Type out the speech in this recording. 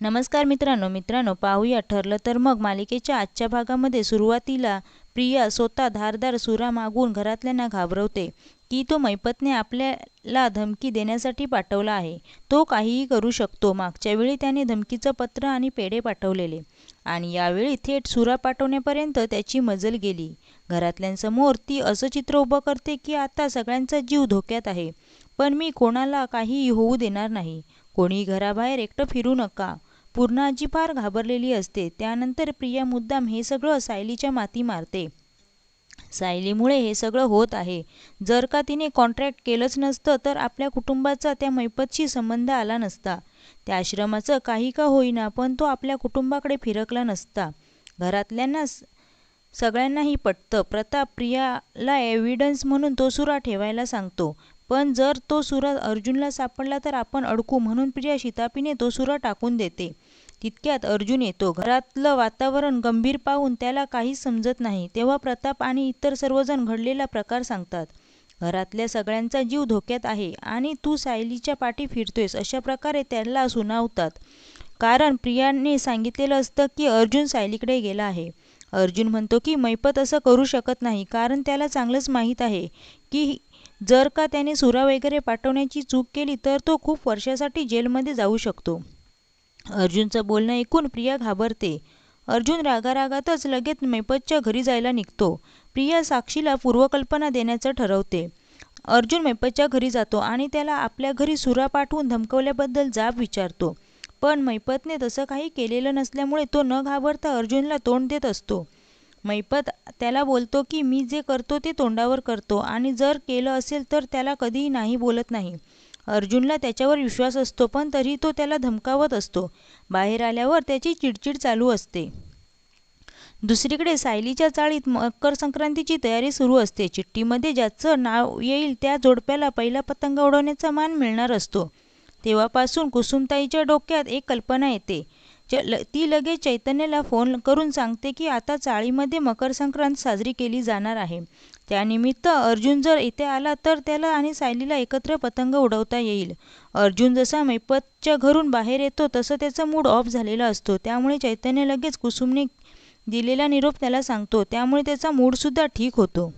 नमस्कार मित्रांनो मित्रांनो पाहूया. ठरलं तर मग मालिकेच्या आजच्या भागामध्ये सुरुवातीला प्रिया स्वतः धारदार सुरा मागून घरातल्यांना घाबरवते. की तो मैपतने आपल्याला धमकी देण्यासाठी पाठवला आहे. तो काहीही करू शकतो. मागच्या वेळी त्याने धमकीचं पत्र आणि पेढे पाठवलेले. आणि यावेळी थेट सुरा पाठवण्यापर्यंत त्याची मजल गेली. घरातल्यांसमोर ती असं चित्र उभं करते की आता सगळ्यांचा जीव धोक्यात आहे. पण मी कोणाला काहीही होऊ देणार नाही. कोणी घराबाहेर एकटं फिरू नका. पूर्णाजी फार घाबरलेली असते त्यानंतर प्रिया मुद्दाम हे सगळं सायलीच्या माती मारते. सायलीमुळे हे सगळं होत आहे. जर का तिने कॉन्ट्रॅक्ट केलंच नसतं तर आपल्या कुटुंबाचा त्या मैपतशी संबंध आला नसता. त्या आश्रमाचं काही का होईना पण तो आपल्या कुटुंबाकडे फिरकला नसता. घरातल्यांना सगळ्यांनाही पटतं. प्रताप प्रियाला एव्हिडन्स म्हणून तो सुरा ठेवायला सांगतो. पण जर तो सुरा अर्जुनला सापडला तर आपण अडकू म्हणून प्रिया शितापीने तो सुरा टाकून देते. तितक्यात अर्जुन येतो. घरातलं वातावरण गंभीर पाहून त्याला काहीच समजत नाही. तेव्हा प्रताप आणि इतर सर्वजण घडलेला प्रकार सांगतात. घरातल्या सगळ्यांचा जीव धोक्यात आहे आणि तू सायलीच्या पाठी फिरतोयस अशा प्रकारे त्याला सुनावतात. कारण प्रियाने सांगितलेलं असतं की अर्जुन सायलीकडे गेला आहे. अर्जुन म्हणतो की मैपत असं करू शकत नाही कारण त्याला चांगलंच माहीत आहे की जर का त्याने सुरा वगैरे पाठवण्याची चूक केली तर तो खूप वर्षासाठी जेलमध्ये जाऊ शकतो. अर्जुनचं बोलणं ऐकून प्रिया घाबरते. अर्जुन रागारागातच लगेच मैपतच्या घरी जायला निघतो. प्रिया साक्षीला पूर्वकल्पना देण्याचं ठरवते. अर्जुन मैपतच्या घरी जातो आणि त्याला आपल्या घरी सुरा पाठवून धमकवल्याबद्दल जाब विचारतो. पण मैपतने तसं काही केलेलं नसल्यामुळे तो न घाबरता अर्जुनला तोंड देत असतो. मैपत त्याला बोलतो की मी जे करतो ते तोंडावर करतो आणि जर केलं असेल तर त्याला कधीही नाही बोलत नाही. अर्जुनला त्याच्यावर विश्वास असतो पण तरी तो त्याला धमकावत असतो. बाहेर आल्यावर त्याची चिडचिड चालू असते. दुसरीकडे सायलीच्या चाळीत मकर संक्रांतीची तयारी सुरू असते. चिठ्ठीमध्ये ज्याचं नाव येईल त्या जोडप्याला पहिला पतंग उडवण्याचा मान मिळणार असतो. तेव्हापासून कुसुमताईच्या डोक्यात एक कल्पना येते. ती लगेच चैतन्यला फोन करून सांगते की आता चाळीमध्ये मकर संक्रांत साजरी केली जाणार आहे. त्यानिमित्त अर्जुन जर इथे आला तर त्याला आणि सायलीला एकत्र पतंग उडवता येईल. अर्जुन जसा मैपतच्या घरून बाहेर येतो तसं त्याचा मूड ऑफ झालेला असतो. त्यामुळे चैतन्य लगेच कुसुमने दिलेला निरोप त्याला सांगतो. त्यामुळे त्याचा मूडसुद्धा ठीक होतो.